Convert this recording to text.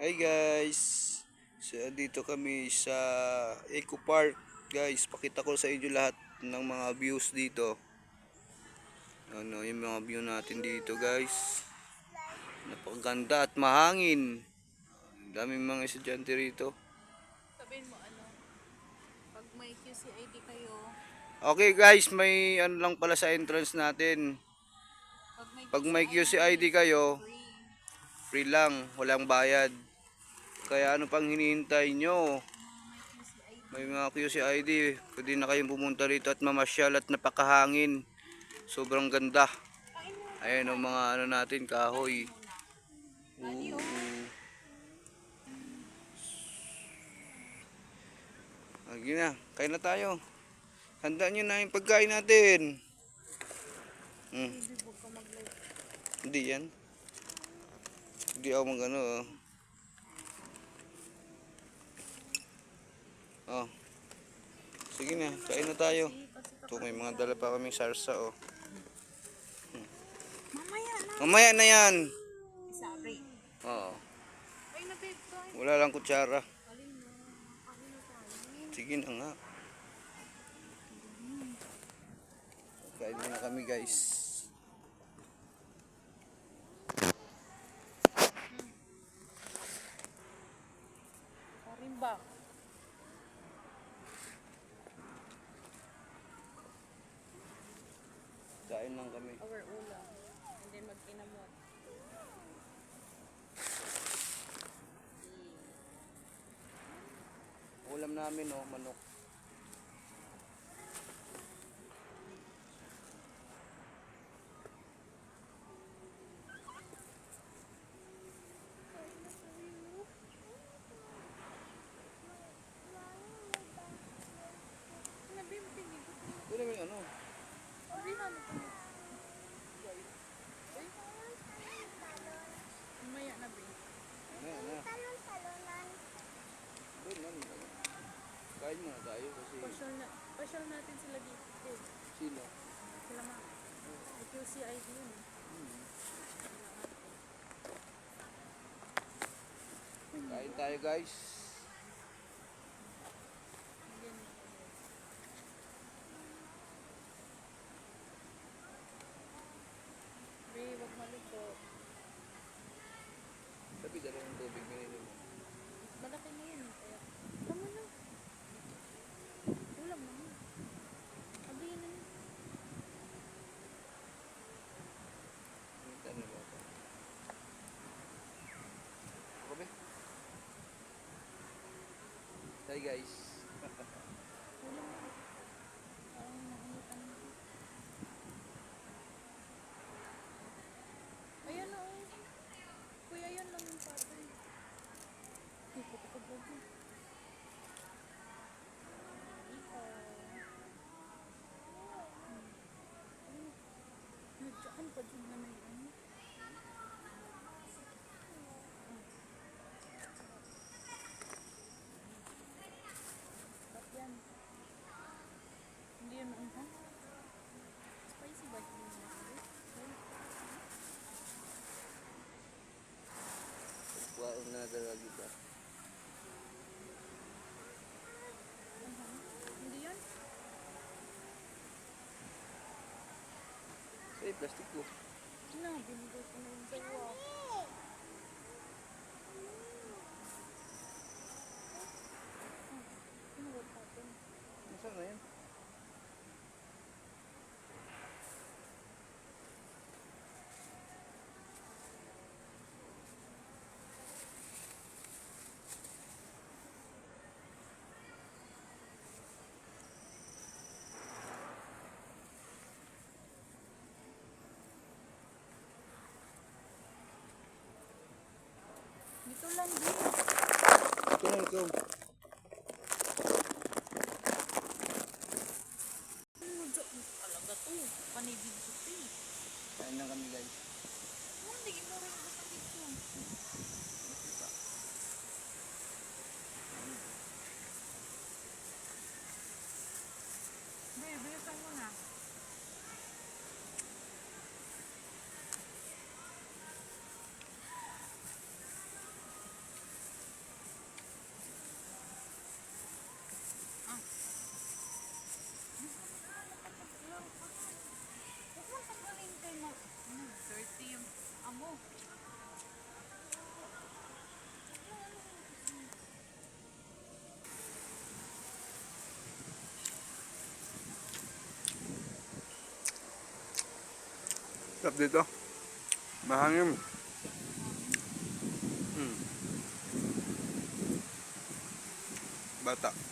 Hi guys. So, dito kami sa Eco Park. Guys, pakita ko sa inyo lahat ng mga views dito. Ano, yung mga view natin dito, guys. Napakaganda at mahangin. Ang Daming mga estudyante rito. Sabihin mo ano, pag may QCID kayo, Okay guys, may ano lang pala sa entrance natin. pag may, Pag may QCID kayo, free, free lang, walang bayad. Kaya ano pang hinihintay nyo? may mga QCID, pwede na kayong pumunta rito at mamasyal at napakahangin. Sobrang ganda. Ayan ang mga ano natin, kahoy. Oo. Lagi na, kain na tayo. Handa nyo na yung pagkain natin. Hmm. Hindi yan. Hindi ako mag ano. oh. Oh. Sige na, kain na tayo. Ito may mga dala pa kaming sarsa oh. Mamaya na. Mamaya na yan. Sorry. Oo. Wala lang kutsara. Sige na nga. Kain na kami guys. Karin ba? Kain lang kami. Our ulam. And then mag-inamot. Ulam namin oh, manok. Na babe, tingin ko. Ito namin ano. Hindi na ano pa. Mamaya na babe. Mamaya na. Doon na. Kain muna tayo kasi Pasyal, na, pasyal natin sila dito. sino? Sila ma. May QCID yun. eh. Kain tayo guys. Yan. Babe, wag maluto. Sabi dala ng tubig minili mo. Malaki na yun. Kaya, tama na. Ulam na yun. Abi, yun na yun. Minta na ba ito? Kabe? Hi guys. Ulam na. Parang nainitan na. Ayan na, oh. Kuya, yan lang yung patay. Ay, puto ko ba yun? Ikaw. Hmm. Hmm. Nagtsaan pa dyan na may ano. Sarap yan. Hindi yan maunhan. Spicy ba yun? Ayun. Wow na dala kita. Anghang. Hindi yan. Eh, plastic ko. Na, binigay ko na yung sawa. Pinuwag natin. Nasaan na yan? Lang din. Ito na ikaw. Talaga to. Panibig ko to eh. Kain na kami guys. Hindi, mo rin basta dito. Babe, bilisan mo na. Sarap dito. Mahangin. Hmm. Bata.